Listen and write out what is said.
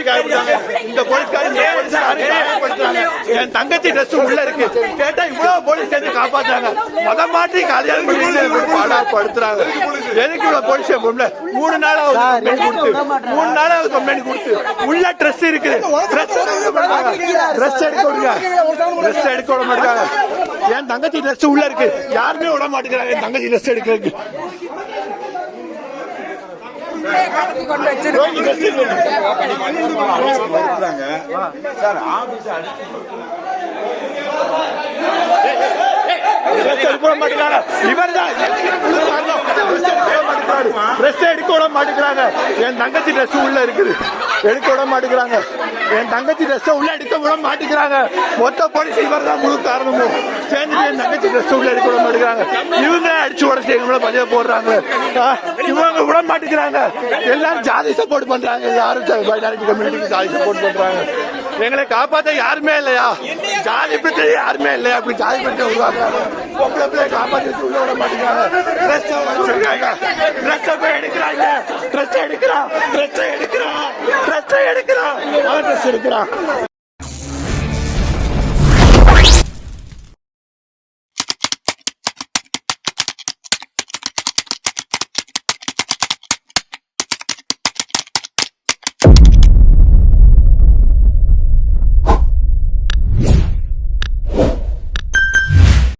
அடிச்சு காயப்படுத்தாங்க இந்த என் தங்கச்சி ட்ரெஸ் உள்ள இருக்கு. கேட்டா இவ்வளவு போலீஸ் சேர்ந்து காப்பாத்துறாங்க. மத மாட்டி கல்யாணம் பண்ணி பாடா படுத்துறாங்க எதுக்கு இவ்வளவு போலீஸ் மூணு நாள் கம்ப்ளைண்ட் கொடுத்து. மூணு நாள் கம்ப்ளைண்ட் கொடுத்து. உள்ள ட்ரெஸ் இருக்குது. ட்ரெஸ் ட்ரெஸ் எடுக்க விடுங்க ட்ரெஸ் எடுக்க விட மாட்டாங்க என் தங்கச்சி ட்ரெஸ் உள்ள இருக்கு. யாருமே விட மாட்டேங்கிறாங்க. என் தங்கச்சி ட்ரெஸ் எடுக்கிறதுக்கு. எடுக்க விட மாட்டேங்கிறாங்க. Dress எடுக்க விட மாட்டேங்கிறாங்க. என் தங்கச்சி ட்ரெஸ் உள்ள இருக்குது. எடுக்க விட மாட்டேங்கிறாங்க. என் தங்கச்சி ட்ரெஸ் உள்ள எடுக்க விட மாட்டேங்கிறாங்க. மொத்த போலீஸ் இவர் தான் முழு காரணமும் சேர்ந்து என் தங்கச்சி ட்ரெஸ் உள்ள எடுக்க விட மாட்டேங்கிறாங்க. இவங்க அடிச்சு உடச்சு எங்களை பதிவு போடுறாங்க ஆ, இவங்க விட மாட்டேங்கிறாங்க. எல்லாரும் ஜாதி சப்போர்ட் பண்றாங்க. யாரும் மைனாரிட்டி கம்யூனிட்டிக்கு ஜாதி சப்போர்ட் பண்றாங்க. எங்களை காப்பாத்த யாருமே இல்லையா? ஜாதி பிரச்சனை யாருமே இல்லையா? அப்படி ஜாதி பிரச்சனை உருவாக்குறாங்க. பொம்பளை பிள்ளை காப்பாத்தி உள்ள விட மாட்டேங்கிறாங்க. ட்ரெஸ் எடுக்கிறாங்க ட்ரெஸ் போய் எடுக்கிறாங்க. ட்ரெஸ் எடுக்கிறான். ட்ரெஸ் எடுக்கிறான் ட்ரெஸ் எடுக்கிறான். எடுக்கிறான்